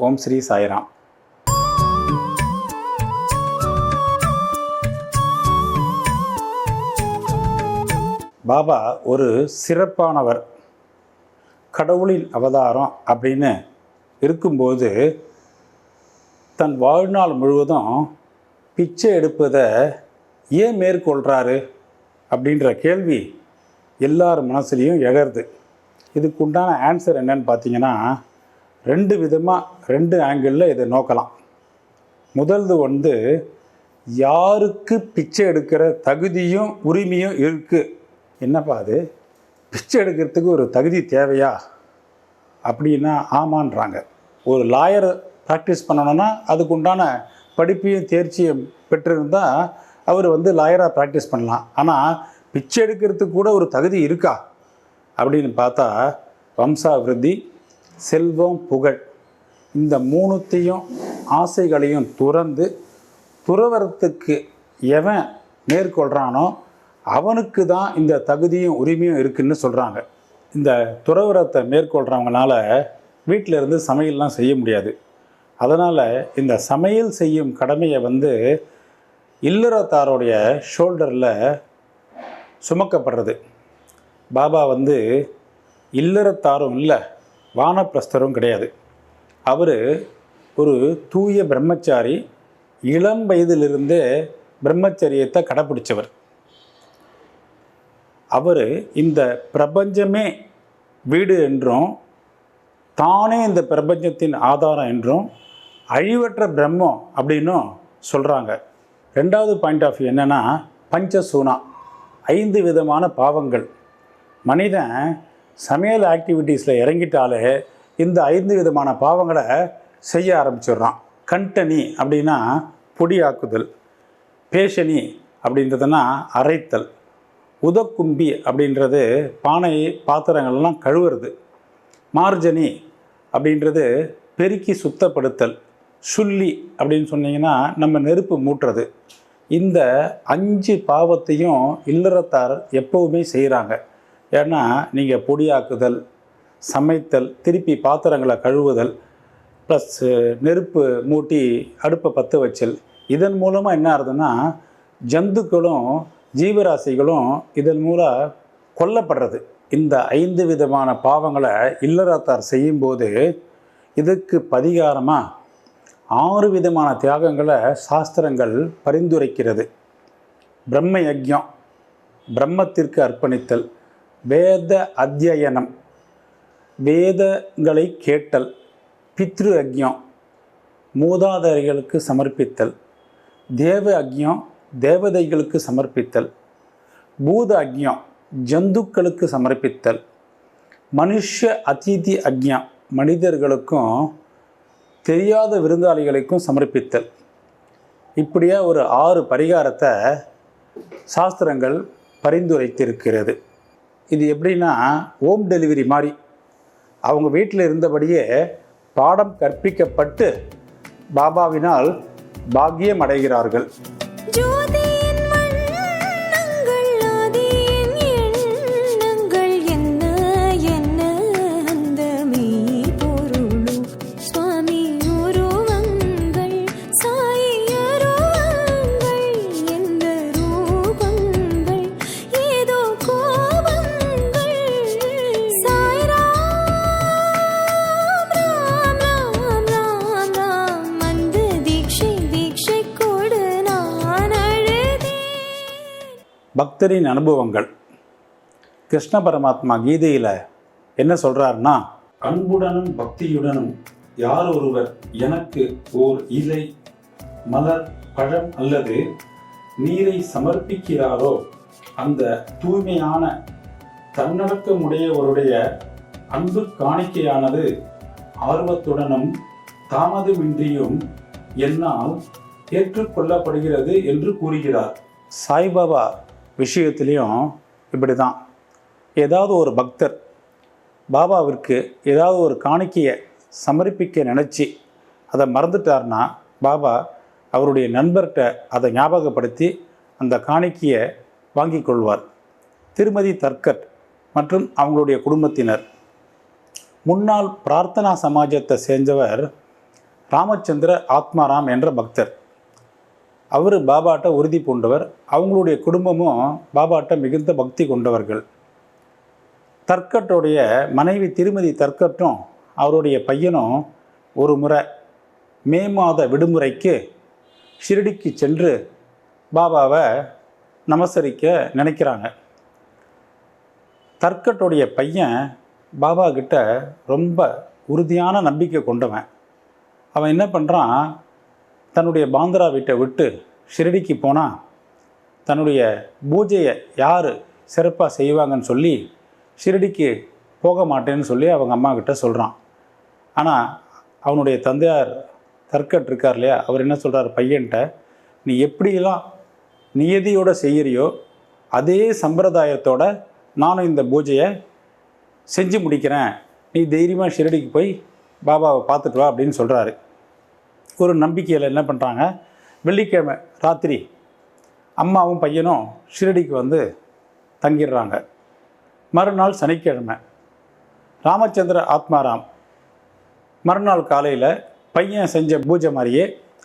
ஓம் ஸ்ரீ சாய்ராம். பாபா ஒரு சிறப்பானவர் கடவுளின் அவதாரம் அப்படின்னு இருக்கும்போது தன் வாழ்நாள் முழுவதும் பிச்சை எடுப்பதை ஏன் மேற்கொள்கிறாரு அப்படின்ற கேள்வி எல்லார் மனசுலேயும் எழருது இதுக்கு உண்டான ஆன்சர் என்னன்னு பார்த்தீங்கன்னா ரெண்டு விதமாக ரெண்டு ஆங்கிளில் இதை நோக்கலாம். முதல்து வந்து யாருக்கு பிச்சை எடுக்கிற தகுதியும் உரிமையும் இருக்குது என்னப்பா அது? பிச்சை எடுக்கிறதுக்கு ஒரு தகுதி தேவையா? அப்படின்னா ஆமான்றாங்க. ஒரு லாயர் ப்ராக்டிஸ் பண்ணணும்னா அதுக்கு உண்டான படிப்பையும் தேர்ச்சியும் பெற்றிருந்தால் அவர் வந்து லாயராக ப்ராக்டிஸ் பண்ணலாம். ஆனால் பிச்சை எடுக்கிறதுக்கு கூட ஒரு தகுதி இருக்கா? அப்படின்னு பார்த்தா வம்சாவிருத்தி செல்வம் புகழ். இந்த மூணுத்தையும் ஆசைகளையும் துறந்து துறவரத்துக்கு எவன் மேற்கொள்கிறானோ அவனுக்கு தான் இந்த தகுதியும் உரிமையும் இருக்குன்னு சொல்கிறாங்க இந்த துறவரத்தை மேற்கொள்கிறவங்கனால வீட்டில் இருந்து சமையல்லாம் செய்ய முடியாது. அதனால் இந்த சமையல் செய்யும் கடமையை வந்து இல்லறத்தாருடைய ஷோல்டரில் சுமக்கப்படுறது. பாபா வந்து இல்லறத்தாரும் இல்லை வானப்பிரஸ்தரும் கிடையாது. அவர் ஒரு தூய பிரம்மச்சாரி இளம் வயதிலிருந்தே பிரம்மச்சரியத்தை கடைப்பிடிச்சவர். அவர் இந்த பிரபஞ்சமே வீடு என்றும் தானே இந்த பிரபஞ்சத்தின் ஆதாரம் என்றும் அழிவற்ற பிரம்மம் அப்படின்னும் சொல்கிறாங்க ரெண்டாவது பாயிண்ட் ஆஃப் வியூ என்னென்னா பஞ்சசூனா ஐந்து விதமான பாவங்கள். மனிதன் சமையல் ஆக்டிவிட்டீஸில் இறங்கிட்டாலே இந்த ஐந்து விதமான பாவங்களை செய்ய ஆரம்பிச்சிடுறான். கண்டனி அப்படின்னா பொடியாக்குதல் பேஷனி அப்படின்றதுன்னா அரைத்தல் உதக்கும்பி அப்படின்றது பானை பாத்திரங்கள்லாம் கழுவுறது மார்ஜனி அப்படின்றது பெருக்கி சுத்தப்படுத்தல் சுள்ளி அப்படின்னு சொன்னீங்கன்னா நம்ம நெருப்பு மூட்டுறது. இந்த அஞ்சு பாவத்தையும் இல்லறத்தார் எப்போவுமே செய்கிறாங்க ஏன்னா நீங்கள் பொடியாக்குதல் சமைத்தல் திருப்பி பாத்திரங்களை கழுவுதல் ப்ளஸ் நெருப்பு மூட்டி அடுப்பை பற்ற வச்சல். இதன் மூலமாக என்ன ஆகுதுன்னா ஜந்துக்களும் ஜீவராசிகளும் இதன் மூலம் கொல்லப்படுறது. இந்த ஐந்து விதமான பாவங்களை இல்லறத்தார் செய்யும்போது இதுக்கு பதிகாரமாக ஆறு விதமான தியாகங்களை சாஸ்திரங்கள் பரிந்துரைக்கிறது. பிரம்ம யஜ்யம் பிரம்மத்திற்கு அர்ப்பணித்தல் வேத அத்தியனம் வேதங்களை கேட்டல் பித்ரு அக்ஞம் மூதாதையர்களுக்கு சமர்ப்பித்தல். தேவ அக்ஞம் தேவதைகளுக்கு சமர்ப்பித்தல். பூத அக்ஞம் ஜந்துக்களுக்கு சமர்ப்பித்தல். மனுஷ அதிதி அக்ஞம் மனிதர்களுக்கும் தெரியாத விருந்தாளிகளுக்கும் சமர்ப்பித்தல். இப்படியே ஒரு ஆறு பரிகாரத்தை சாஸ்திரங்கள் பரிந்துரைத்திருக்கிறது. இது எப்படின்னா ஹோம் டெலிவரி மாதிரி அவங்க வீட்டில் இருந்தபடியே பாடம் கற்பிக்கப்பட்டு பாபாவினால் பாக்கியம் அடைகிறார்கள். ஜோதி பக்தரின் அனுபவங்கள். கிருஷ்ண பரமாத்மா கீதையில் என்ன சொல்கிறாருன்னா அன்புடனும் பக்தியுடனும் யார் ஒருவர் எனக்கு ஓர் இலை மலர் பழம் அல்லது நீரை சமர்ப்பிக்கிறாரோ அந்த தூய்மையான தன்னடக்கமுடையவருடைய அன்பு காணிக்கையானது ஆர்வத்துடனும் தாமதமின்றியும் என்னால் ஏற்றுக்கொள்ளப்படுகிறது என்று கூறுகிறார். சாய்பாபா விஷயத்துலேயும் இப்படி தான் ஏதாவது ஒரு பக்தர் பாபாவிற்கு ஏதாவது ஒரு காணிக்கையை சமர்ப்பிக்க நினச்சி அதை மறந்துட்டார்னா பாபா அவருடைய நண்பர்கிட்ட அதை ஞாபகப்படுத்தி அந்த காணிக்கையை வாங்கிக் கொள்வார். திருமதி தர்கட் மற்றும் அவங்களுடைய குடும்பத்தினர். முன்னாள் பிரார்த்தனா சமாஜத்தை சேர்ந்தவர் ராமச்சந்திர ஆத்மாராம் என்ற பக்தர். அவர் பாபாட்ட உறுதி பூண்டவர். அவங்களுடைய குடும்பமும் பாபாட்ட மிகுந்த பக்தி கொண்டவர்கள். தர்க்கட்டுடைய மனைவி திருமதி தர்க்கட்டும் அவருடைய பையனும் ஒரு முறை மே மாத விடுமுறைக்கு ஷிரடிக்கு சென்று பாபாவை நமஸ்கரிக்க நினைக்கிறாங்க. தர்க்கட்டுடைய பையன் பாபா கிட்ட ரொம்ப உறுதியான நம்பிக்கை கொண்டவன். அவன் என்ன பண்ணுறான் தன்னுடைய பாந்திரா வீட்டை விட்டு ஷிரடிக்கு போனால் தன்னுடைய பூஜையை யார் சிறப்பாக செய்வாங்கன்னு சொல்லி ஷிரடிக்கு போக மாட்டேன்னு சொல்லி அவங்க அம்மா கிட்ட சொல்கிறான் ஆனால் அவனுடைய தந்தையார் தர்கட் இருக்கார் இல்லையா? அவர் என்ன சொல்கிறார் பையன்கிட்ட நீ எப்படியெல்லாம் நியதியோடு செய்கிறியோ அதே சம்பிரதாயத்தோட நானும் இந்த பூஜையை செஞ்சு முடிக்கிறேன். நீ தைரியமாக ஷிரடிக்கு போய் பாபாவை பார்த்துட்டு வா அப்படின்னு சொல்கிறாரு ஒரு நம்பிக்கையில் என்ன பண்ணுறாங்க வெள்ளிக்கிழமை ராத்திரி அம்மாவும் பையனும் ஷிரடிக்கு வந்து தங்கிடுறாங்க. மறுநாள் சனிக்கிழமை ராமச்சந்திர ஆத்மாராம் மறுநாள் காலையில் பையன் செஞ்ச பூஜை மாதிரியே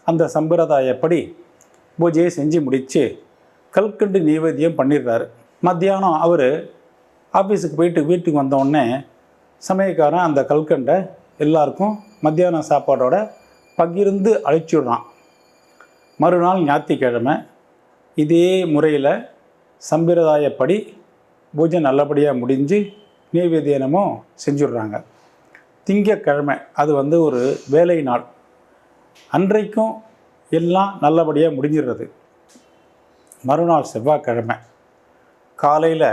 அந்த சம்பிரதாயப்படி பூஜையை செஞ்சு முடித்து கல்கண்டு நைவேத்தியம் பண்ணிடுறாரு. மத்தியானம் அவர் ஆஃபீஸுக்கு போயிட்டு வீட்டுக்கு வந்தோடனே சமயக்காரன் அந்த கல்கண்டை எல்லாருக்கும் மத்தியானம் சாப்பாடோட பகிர்ந்து அழைச்சிடுறான் மறுநாள் ஞாயிற்றுக்கிழமை இதே முறையில் சம்பிரதாயப்படி பூஜை நல்லபடியாக முடிஞ்சு நெய்வேதியனமும் செஞ்சுடுறாங்க. திங்கக்கிழமை அது வந்து ஒரு வேலை நாள். அன்றைக்கும் எல்லாம் நல்லபடியாக முடிஞ்சிடுறது. மறுநாள் செவ்வாய்க்கிழமை காலையில்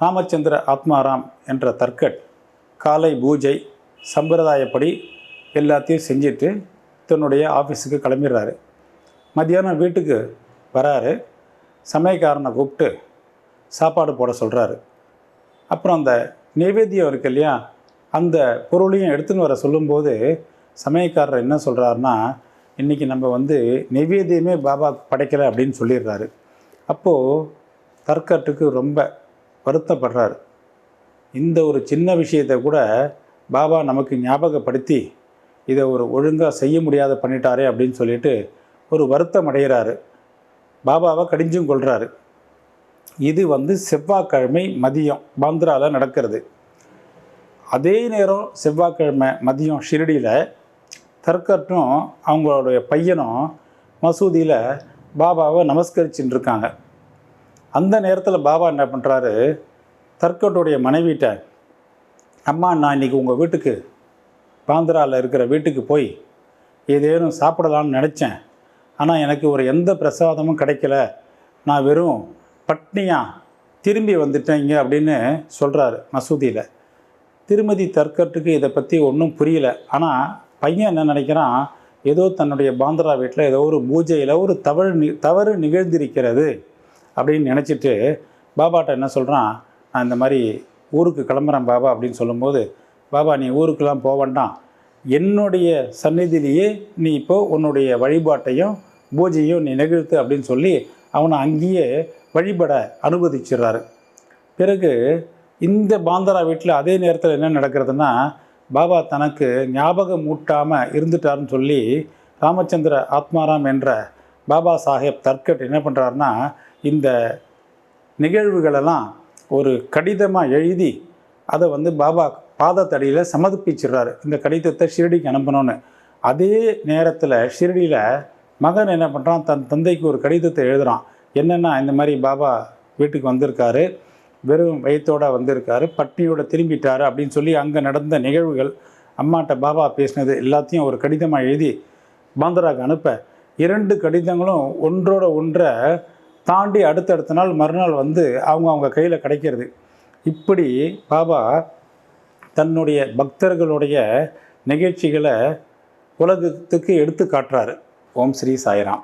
ராமச்சந்திர ஆத்மாராம் என்ற தர்கட் காலை பூஜை சம்பிரதாயப்படி எல்லாத்தையும் செஞ்சுட்டு தன்னுடைய ஆஃபீஸுக்கு கிளம்பிடுறாரு. மத்தியானம் வீட்டுக்கு வராரு. சமயக்காரனை கூப்பிட்டு சாப்பாடு போட சொல்கிறாரு அப்புறம் அந்த நைவேத்தியம் இருக்கு இல்லையா அந்த பொருளையும் எடுத்துன்னு வர சொல்லும்போது சமயக்காரர் என்ன சொல்கிறாருன்னா இன்றைக்கி நம்ம வந்து நைவேத்தியமே பாபா படைக்கலை அப்படின்னு சொல்லிடுறாரு. அப்போது தற்கட்டுக்கு ரொம்ப வருத்தப்படுறாரு. இந்த ஒரு சின்ன விஷயத்தை கூட பாபா நமக்கு ஞாபகப்படுத்தி இதை ஒரு ஒழுங்காக செய்ய முடியாத பண்ணிட்டாரே அப்படின்னு சொல்லிட்டு ஒரு வருத்தம் அடைகிறாரு பாபாவை கடிஞ்சும் கொள்கிறாரு இது வந்து செவ்வாய்க்கிழமை மதியம் பாந்திராவில் நடக்கிறது. அதே நேரம் செவ்வாய்க்கிழமை மதியம் ஷிரடியில் தற்கட்டும் அவங்களுடைய பையனும் மசூதியில் பாபாவை நமஸ்கரிச்சுட்டு இருக்காங்க. அந்த நேரத்தில் பாபா என்ன பண்ணுறாரு தர்க்கட்டுடைய மனைவிட்ட அம்மா நான் இன்றைக்கி உங்கள் வீட்டுக்கு பாந்திராவில் இருக்கிற வீட்டுக்கு போய் ஏதேனும் சாப்பிடலாம்னு நினச்சேன். ஆனால் எனக்கு ஒரு எந்த பிரசாதமும் கிடைக்கல. நான் வெறும் பட்னியாக திரும்பி வந்துட்டேங்க அப்படின்னு சொல்கிறாரு மசூதியில். திருமதி தற்கட்டுக்கு இதை பற்றி ஒன்றும் புரியல. ஆனால் பையன் என்ன நினைக்கிறான்? ஏதோ தன்னுடைய பாந்திரா வீட்டில் ஏதோ ஒரு பூஜையில் ஒரு தவறு நி தவறு நிகழ்ந்திருக்கிறது அப்படின்னு நினச்சிட்டு பாபாட்ட என்ன சொல்கிறான் நான் இந்த மாதிரி ஊருக்கு கிளம்புறேன் பாபா அப்படின்னு சொல்லும்போது பாபா நீ ஊருக்கெல்லாம் போக வேண்டாம். என்னுடைய சந்நிதியிலேயே நீ இப்போ உன்னுடைய வழிபாட்டையும் பூஜையும் நீ நிகழ்த்து அப்படின்னு சொல்லி அவனை அங்கேயே வழிபட அனுமதிச்சிடுறாரு. பிறகு இந்த பாந்தரா வீட்டில் அதே நேரத்தில் என்ன நடக்கிறதுனா பாபா தனக்கு ஞாபகம் மூட்டாமல் இருந்துட்டாருன்னு சொல்லி ராமச்சந்திர ஆத்மாராம் என்ற பாபா சாஹேப் தர்கட் என்ன பண்ணுறாருன்னா இந்த நிகழ்வுகளெல்லாம் ஒரு கடிதமாக எழுதி அதை வந்து பாபா பாதத்தடியில் சமர்ப்பிச்சிடுறாரு. இந்த கடிதத்தை ஷிரடிக்கு அனுப்பணும்னு. அதே நேரத்தில் ஷிரடியில் மகன் என்ன பண்ணுறான் தன் தந்தைக்கு ஒரு கடிதத்தை எழுதுகிறான் என்னென்னா இந்த மாதிரி பாபா வீட்டுக்கு வந்திருக்காரு. வெறும் வயத்தோடு வந்திருக்காரு. பட்னியோட திரும்பிட்டாரு அப்படின்னு சொல்லி அங்கே நடந்த நிகழ்வுகள் அம்மாட்ட பாபா பேசினது எல்லாத்தையும் ஒரு கடிதமாக எழுதி பாந்தராக்கு அனுப்ப. இரண்டு கடிதங்களும் ஒன்றோட ஒன்றை தாண்டி அடுத்தடுத்த நாள் மறுநாள் வந்து அவங்க அவங்க கையில் கிடைக்கிறது. இப்படி பாபா தன்னுடைய பக்தர்களுடைய நிகழ்ச்சிகளை உலகத்துக்கு எடுத்து காட்டுறாரு. ஓம் ஸ்ரீ சாய்ராம்.